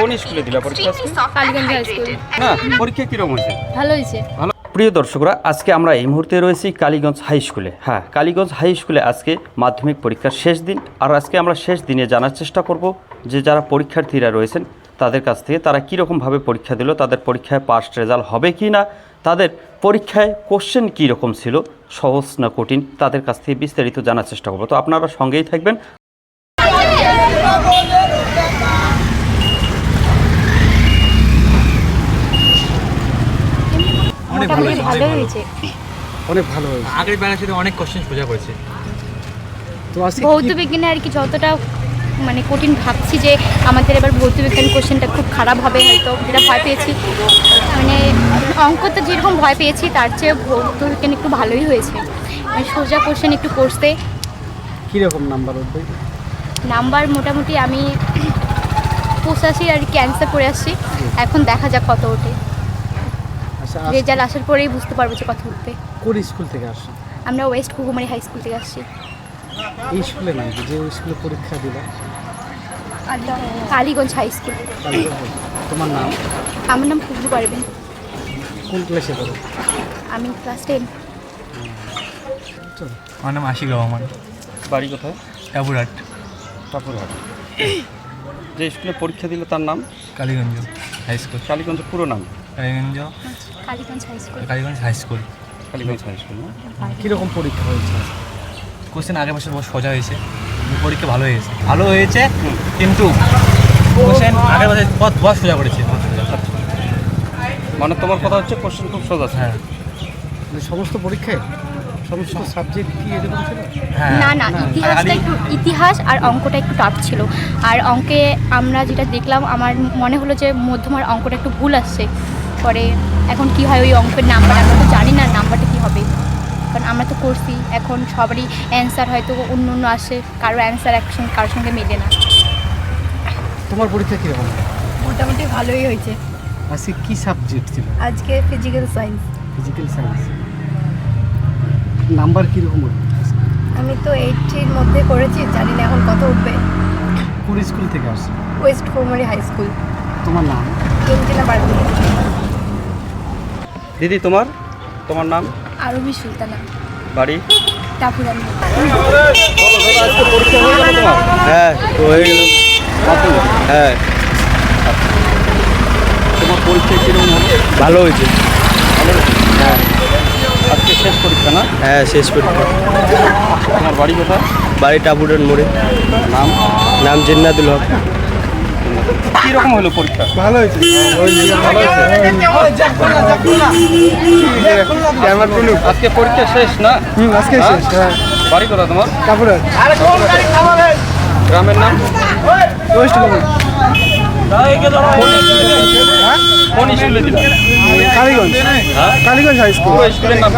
কোন স্কুলে দিলা পরীক্ষা কালীগঞ্জ হাই স্কুল না পরীক্ষা কীরকম হয়েছে? ভালো হয়েছে। ভালো প্রিয় দর্শকরা আজকে আমরা এই মুহূর্তে রয়েছি কালীগঞ্জ হাই স্কুলে হ্যাঁ কালীগঞ্জ হাই স্কুলে আজকে মাধ্যমিক পরীক্ষার শেষ দিন। আর আজকে আমরা শেষ দিনে জানার চেষ্টা করব যে যারা পরীক্ষার্থীরা রয়েছেন তাদের কাছ থেকে তারা কীরকমভাবে পরীক্ষা দিল তাদের পরীক্ষায় পাস রেজাল্ট হবে কি না তাদের পরীক্ষায় কোশ্চেন কী রকম ছিল সহজ না কঠিন তাদের কাছ থেকে বিস্তারিত জানার চেষ্টা করব। তো আপনারা সঙ্গেই থাকবেন। অনেক ভালো মোটামুটি হয়েছে। ভালো হয়েছে। অনেক ভালো হয়েছে। আগের ব্যালেন্স থেকে অনেক কোশ্চেন সোজা করেছে। তো আজকে ভৌত বিজ্ঞানে আর কি যতটা মানে কঠিন ভাবছি যে আমাদের এবার ভৌত বিজ্ঞান কোশ্চেনটা খুব খারাপ হবে হয়তো যেটা ভয় পেয়েছি। মানে অঙ্কতে যেরকম ভয় পেয়েছি তার চেয়ে ভৌত বিজ্ঞান একটু ভালোই হয়েছে। মানে সোজা কোশ্চেন একটু করতে কীরকম নাম্বার উঠবে? নাম্বার মোটামুটি আমি পঁচাশি আর কি অ্যান্সার করে আসছি। এখন দেখা যাক কত ওঠে। রেজাল্ট আসার পরেই বুঝতে পারব যে কত উঠবে কোন স্কুল থেকে আসছো? আমরা ওয়েস্ট কুকুমারি হাই স্কুল থেকে আসছি। এই স্কুলে নাই যে স্কুলে পরীক্ষা দিলা? Kaliganj high school. তোমার নাম? আমার নাম খুবই পারবেন কোন ক্লাসে পড়ো? আমি ক্লাস টেন। আমার নাম আশিক রহমান। বাড়ি কোথায়? টাবুরহাট ঠাকুরহাট যে স্কুলে পরীক্ষা দিল তার নাম? Kaliganj high school. কালীগঞ্জ পুরো নাম? Kaliganj? Kaliganj high school Kaliganj high school Kaliganj high school না? পরীক্ষা হয়েছে? কোশ্চেন আগের বছর বহু সোজা হয়েছে। পরীক্ষা ভালো হয়েছে। ভালো হয়েছে কিন্তু কোশ্চেন আগের বছর পথ বস সোজা করেছে। মানে তোমার কথা হচ্ছে কোশ্চেন খুব সোজা। হ্যাঁ। মানে সমস্ত পরীক্ষায়? সমস্ত সাবজেক্ট কি এরকম ছিল? হ্যাঁ। না না ইতিহাসটা একটু ইতিহাস আর অঙ্কটা একটু টাফ ছিল। আর অঙ্কে আমরা যেটা দেখলাম আমার মনে হলো যে মধ্যমার অঙ্কটা একটু ভুল আসছে। পরে এখন কি হয় ওই অঙ্কের নাম্বার আমরা তো জানি না নাম্বারটা কি হবে। কারণ আমরা তো করছি এখন সবারই অ্যান্সার হয়তো অন্য অন্য আসে কারও অ্যান্সার একসঙ্গে কারোর সঙ্গে মেলে না। তোমার পরীক্ষা কীরকম মোটামুটি ভালোই হয়েছে। আজকে কি সাবজেক্ট ছিল? আজকে physical science physical science number কীরকম উঠবে আমি তো এইটটির মধ্যে করেছি জানি না এখন কত উঠবে। কোন স্কুল থেকে আসছো? ওয়েস্ট কৌমারি হাই স্কুল তোমার নাম? এমজিনা বাড়ি দিদি তোমার? তোমার নাম? আরবি সুলতানা। বাড়ি? টাপুরানি হ্যাঁ তো হয়ে গেল। হ্যাঁ। তোমার পরীক্ষা কীরকম ভালো হয়েছে। ভালো হ্যাঁ। আজকে শেষ পরীক্ষা না? হ্যাঁ শেষ পরীক্ষা। তোমার বাড়ি কোথায়? বাড়ি টাপুরের মোড়ে। নাম? নাম জিন্নাতুল হক। কীরকম হলো পরীক্ষা? ভালো হয়েছে? আজকে পরীক্ষা শেষ না? হুম আজকে হ্যাঁ? শেষ হ্যাঁ। বাড়ি কোথায় তোমার? গ্রামের নাম? ওয়েস্ট কৌমারি কোন স্কুলে দিলা? কালীগঞ্জ। হ্যাঁ? Kaliganj high school. স্কুলের নাম?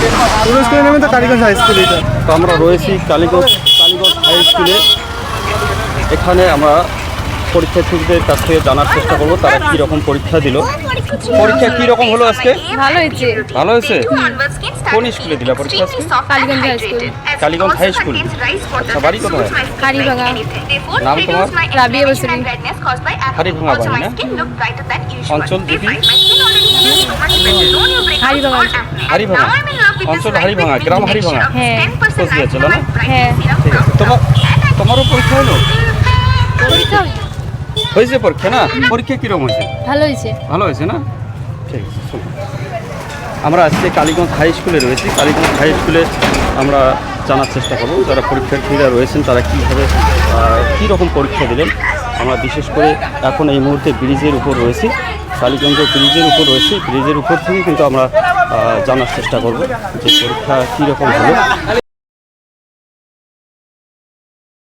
কি? পুরো স্কুলের নামে তো কালীগঞ্জ হাই স্কুল এটা। তো আমরা রয়েছি কালীগঞ্জ কালীগঞ্জ হাই স্কুলে। এখানে আমরা পরীক্ষার্থীদের কাছ থেকে জানার চেষ্টা করব তারা কি রকম পরীক্ষা দিল। পরীক্ষা কি রকম হলো আজকে? ভালো হয়েছে। ভালো হয়েছে? কোন স্কুলে দিলা পরীক্ষা আজকে? Kaliganj high school. আচ্ছা বাড়ি কোথায়? কালীবাগা নাম তোমার? রাবিয়া বসরি। হারিভাঙা বাড়ি না? অঞ্চল দিদি হারিভাঙা। অঞ্চল হারিভাঙা গ্রাম হারিভাঙা। হ্যাঁ। কোচবিহার জেলা না হ্যাঁ। তোমার তোমারও পরীক্ষা হলো? পরীক্ষা হয়েছে পরীক্ষা না? পরীক্ষা কীরকম হয়েছে? ভালো হয়েছে। ভালো হয়েছে না? ঠিক আছে আমরা আজকে কালীগঞ্জ হাই স্কুলে রয়েছি। কালীগঞ্জ হাই স্কুলে আমরা জানার চেষ্টা করব যারা পরীক্ষার্থীরা রয়েছেন তারা কীভাবে কী রকম পরীক্ষা দিলেন। আমরা বিশেষ করে এখন এই মুহূর্তে ব্রিজের উপর রয়েছি। কালীগঞ্জ ব্রিজের উপর রয়েছি। ব্রিজের উপর থেকে কিন্তু আমরা জানার চেষ্টা করব যে পরীক্ষা কীরকম হলো।